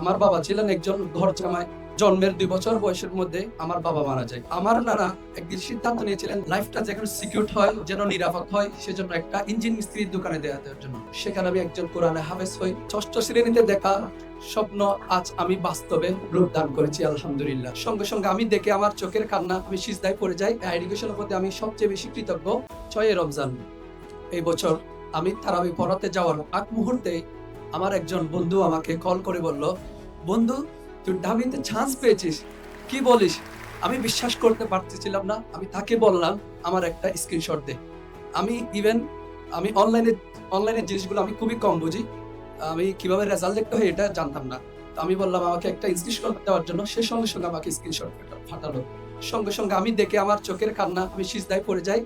আমার বাবা ছিলেন একজন ঘর জামায় জন্মের দুই বছর বয়সের মধ্যে আমার বাবা মারা যায়। আমার নানা একদিন সিদ্ধান্ত নিয়েছিলেন লাইফটা যেখানে সিকিউর হয়, যেন নিরাপদ হয়, সেজন্য একটা ইঞ্জিন মিস্ত্রির দোকানে দেওয়া দেওয়ার জন্য। সেখানে আমি একজন কোরআনে হাফেজ হই। ষষ্ঠ শ্রেণীতে দেখা স্বপ্ন আজ আমি বাস্তবে রূপ দান করেছি, আলহামদুলিল্লাহ। সঙ্গে সঙ্গে আমি দেখে আমার চোখের কান্না, আমি সিজদায় পড়ে যাই। এডুকেশনের প্রতি আমি সবচেয়ে বেশি কৃতজ্ঞ। ছয় রমজান। এই বছর আমি তারাবি পড়াতে যাওয়ার আগ মুহূর্তে আমার একজন বন্ধু আমাকে কল করে বলল, বন্ধু, তুই ডাবিতে চান্স পেয়েছিস। কি বলিস? আমি বিশ্বাস করতে পারতেছিলাম না। আমি তাকে বললাম, আমার একটা স্ক্রিনশট দে। আমি ইভেন আমি অনলাইনে অনলাইনের জিনিসগুলো আমি খুবই কম বুঝি। আমি কীভাবে রেজাল্ট দেখতে হয় এটা জানতাম না। তো আমি বললাম, আমাকে একটা স্ক্রিনশট দেওয়ার জন্য সে সঙ্গে সঙ্গে আমাকে স্ক্রিনশট ফাটালো সঙ্গে সঙ্গে আমি দেখে আমার চোখের কান্না, আমি সিজদায় পড়ে যাই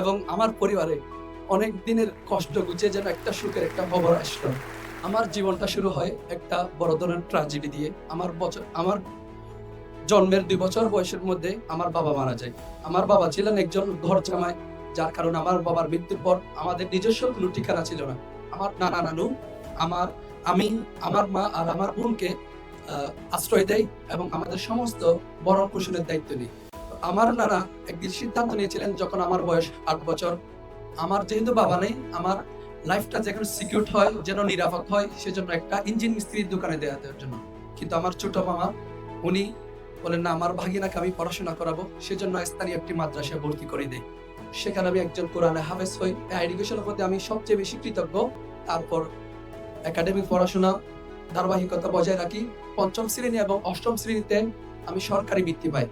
এবং আমার পরিবারে অনেক দিনের কষ্ট গুছিয়ে যেন একটা সুখের একটা খবর আসলো। আমার জীবনটা শুরু হয় একটা বড় ধরনের ট্রাজেডি দিয়ে। আমার বছর, আমার জন্মের দুই বছর বয়সের মধ্যে আমার বাবা মারা যায়। আমার বাবা ছিলেন একজন ঘর জামাই, যার কারণে আমার বাবার মৃত্যুর পর আমাদের নিজস্ব কোনো ঠিকানা ছিল না। আমার নানা নানু, আমার আমি, আমার মা আর আমার বোনকে আশ্রয় দেয় এবং আমাদের সমস্ত বড় পোষণের দায়িত্ব নিই আমার নানা একদিন সিদ্ধান্ত নিয়েছিলেন, যখন আমার বয়স আট বছর, আমার যেহেতু বাবা নেই, আমার লাইফটা যেখানে সিকিউর হয়, যেন নিরাপদ হয়, সেজন্য একটা ইঞ্জিন মিস্ত্রির দোকানে দেওয়া দেওয়ার জন্য। কিন্তু আমার ছোট মামা, উনি বলেন, না, আমার ভাগিনাকে আমি পড়াশোনা করাবো, সেজন্য স্থানীয় একটি মাদ্রাসায় ভর্তি করে দেয় সেখানে আমি একজন কোরআনে হাফেজ হই। এডুকেশনের প্রতি আমি সবচেয়ে বেশি কৃতজ্ঞ। তারপর একাডেমিক পড়াশোনা, ধারাবাহিকতা বজায় রাখি। পঞ্চম শ্রেণি এবং অষ্টম শ্রেণীতে আমি সরকারি বৃত্তি পাই।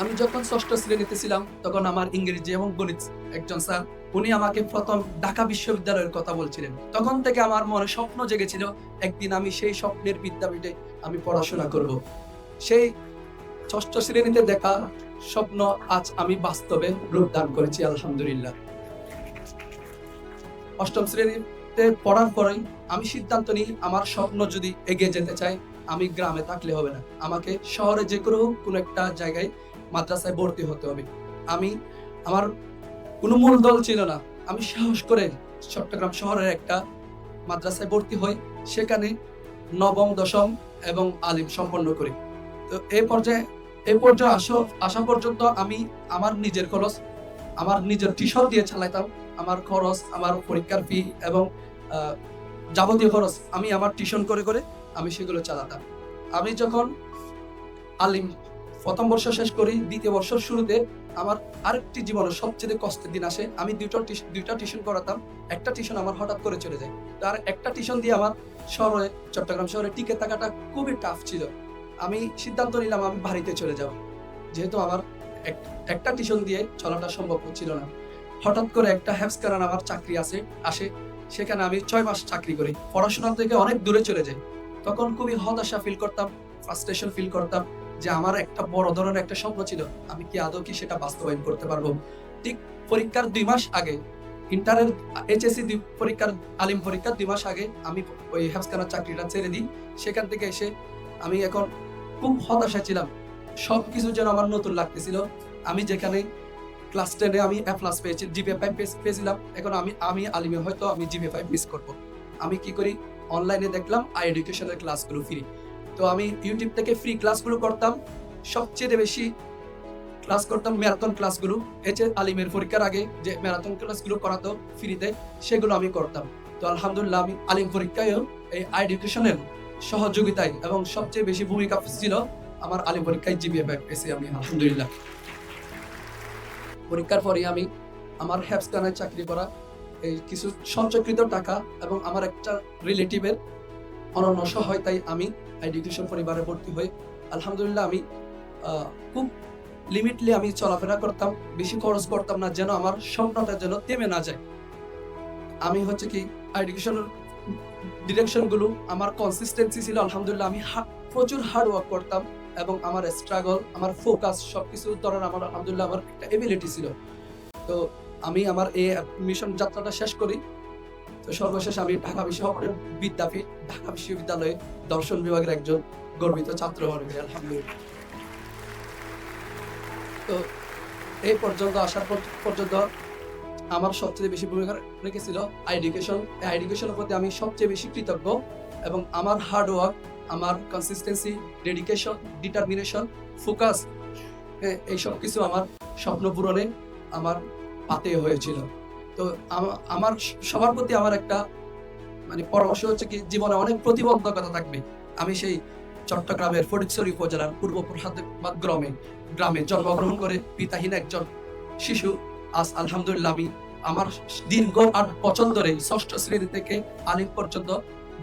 আমি যখন ষষ্ঠ শ্রেণীতে ছিলাম, তখন আমার ইংরেজি এবং গণিত একজন স্যার, উনি আমাকে প্রথম ঢাকা বিশ্ববিদ্যালয়ের কথা বলছিলেন। তখন থেকে আমার মনে স্বপ্ন জেগেছিল, একদিন আমি সেই স্বপ্নের বিদ্যাপীঠে আমি পড়াশোনা করব। সেই ষষ্ঠ শ্রেণীতে দেখা স্বপ্ন আজ আমি বাস্তবে রূপ দান করেছি, আলহামদুলিল্লাহ। অষ্টম শ্রেণীতে পড়ার পরেই আমি সিদ্ধান্ত নিই, আমার স্বপ্ন যদি এগিয়ে যেতে চাই আমি গ্রামে থাকলে হবে না। আমাকে শহরে যে কোনো কোনো একটা জায়গায় মাদ্রাসায় ভর্তি হতে হবে। আমি, আমার কোনো মূল দল ছিল না। আমি সাহস করে চট্টগ্রাম শহরের একটা মাদ্রাসায় ভর্তি হই, সেখানে নবম, দশম এবং আলিম সম্পন্ন করি। তো এই পর্যায়ে এই পর্যায়ে আসা আসা পর্যন্ত আমি আমার নিজের খরচ, আমার নিজের টিউশন দিয়ে চালাইতাম। আমার খরচ, আমার পরীক্ষার ফি এবং যাবতীয় খরচ আমি আমার টিউশন করে করে আমি সেগুলো চালাতাম। আমি যখন আলিম প্রথম বর্ষ শেষ করি, দ্বিতীয় বর্ষের শুরুতে আমার আরেকটি জীবনের সবচেয়ে কষ্টের দিন আসে। আমি দুটো দুইটা টিউশন করাতাম একটা টিউশন আমার হঠাৎ করে চলে যায়। তার একটা টিউশন দিয়ে আমার শহরে, চট্টগ্রাম শহরে টিকে থাকাটা খুবই টাফ ছিল। আমি সিদ্ধান্ত নিলাম আমি বাড়িতে চলে যাব। যেহেতু আমার একটা টিউশন দিয়ে চলাটা সম্ভব হচ্ছিল না। হঠাৎ করে একটা হ্যাপসকারান আমার চাকরি আছে আসে। সেখানে আমি ছয় মাস চাকরি করি। পড়াশোনা থেকে অনেক দূরে চলে যাই। তখন খুবই হতাশা ফিল করতাম ফ্রাস্ট্রেশন ফিল করতাম। যে আমার একটা বড় ধরনের একটা স্বপ্ন ছিল। আমি কি আদৌ কি সেটা বাস্তবায়ন করতে পারব? ঠিক পরীক্ষার দুই মাস আগে ইন্টারের এইচএসসি পরীক্ষার, আলিম পরীক্ষার দুই মাস আগে আমি ওই হ্যাপসকানার চাকরিটা ছেড়ে দিই। সেখান থেকে এসে আমি এখন খুব হতাশা ছিলাম। সব কিছু যেন আমার নতুন লাগতেছিল। আমি যেখানে ক্লাস টেনে আমি এ প্লাস পেয়েছি জিপে ফাইভ পেয়েছিলাম। এখন আমি আমি আলিমে হয়তো আমি জিপে ফাইভ মিস করব। আমি কি করি? অনলাইনে দেখলাম আই এডুকেশনের ক্লাসগুলো ফ্রি তো আমি ইউটিউব থেকে ফ্রি ক্লাসগুলো করতাম। সবচেয়ে বেশি ক্লাস করতাম ম্যারাথন ক্লাসগুলো এইচ আলিমের পরীক্ষার আগে যে ম্যারাথন ক্লাসগুলো করাতো ফ্রিতে সেগুলো আমি করতাম। তো আলহামদুলিল্লাহ আমি আলিম পরীক্ষায়ও এই এডুকেশনের সহযোগিতায় এবং সবচেয়ে বেশি ভূমিকা ছিল আমার আলিম পরীক্ষায় জিবিএ ব্যাগ পেয়েছি আমি, আলহামদুলিল্লাহ। পরীক্ষার পরে আমি আমার হ্যাপসকানায় চাকরি করা, এই কিছু সঞ্চয়কৃত টাকা এবং আমার একটা রিলেটিভের অনন্য সহায়তায় আমি এডুকেশন পরিবারে ভর্তি হই আলহামদুলিল্লাহ আমি খুব লিমিটলি আমি চলাফেরা করতাম, বেশি খরচ করতাম না যেন আমার স্বপ্নটা যেন থেমে না যায়। আমি হচ্ছে কি এডুকেশনের ডিরেকশনগুলো, আমার কনসিস্টেন্সি ছিল, আলহামদুলিল্লাহ আমি প্রচুর হার্ড ওয়ার্ক করতাম এবং আমার স্ট্রাগল আমার ফোকাস সবকিছু ধরেন আমার, আলহামদুলিল্লাহ আমার একটা এবিলিটি ছিল। তো আমি আমার এই মিশন যাত্রাটা শেষ করি। তো সর্বশেষ আমি ঢাকা বিশ্ববিদ্যালয়ের বিদ্যাপীঠ ঢাকা বিশ্ববিদ্যালয়ে দর্শন বিভাগের একজন গর্বিত ছাত্র গেছি, আলহামদুলিল্লাহ। তো এই পর্যন্ত আসার পর- পর্যন্ত আমার সবচেয়ে বেশি ভূমিকা রেখেছিল এডুকেশন এই এডুকেশনের প্রতি আমি সবচেয়ে বেশি কৃতজ্ঞ এবং আমার হার্ডওয়ার্ক আমার কনসিস্টেন্সি ডেডিকেশন ডিটারমিনেশন ফোকাস এইসব কিছু আমার স্বপ্ন পূরণে আমার পাতে হয়েছিল। তো আমার সবার প্রতি আমার একটা মানে পরামর্শ হচ্ছে কি, জীবনে অনেক প্রতিবন্ধকতা থাকবে। আমি সেই চট্টগ্রামের ফটিকছড়ি উপজেলার পূর্ব প্রসাদাবাদ গ্রামে গ্রামে জন্মগ্রহণ করে পিতাহীন একজন শিশু। আজ আলহামদুলিল্লাহ আমি আমার দীর্ঘ আট বছর ধরে, ষষ্ঠ শ্রেণি থেকে আলিম পর্যন্ত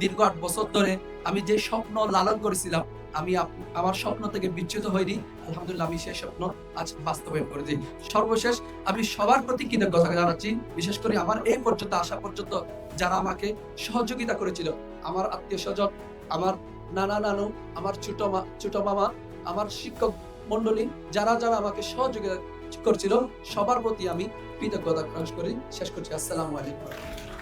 দীর্ঘ আট বছর ধরে আমি যে স্বপ্ন লালন করেছিলাম আমি আমার স্বপ্ন থেকে বিচ্যুত হইনি। আলহামদুলিল্লাহ, আমি সেই স্বপ্ন আজ বাস্তবায়ন করেছি। সর্বশেষ, আমি সবার প্রতি কৃতজ্ঞতা জানাচ্ছি। বিশেষ করে আমার এই পর্যন্ত আসা পর্যন্ত যারা আমাকে সহযোগিতা করেছিল, আমার আত্মীয় স্বজন, আমার নানা নানু, আমার ছোট মা, ছোট মামা, আমার শিক্ষক মন্ডলী যারা যারা আমাকে সহযোগিতা করছিল, সবার প্রতি আমি কৃতজ্ঞতা প্রকাশ করি। শেষ করছি। আসসালামু আলাইকুম।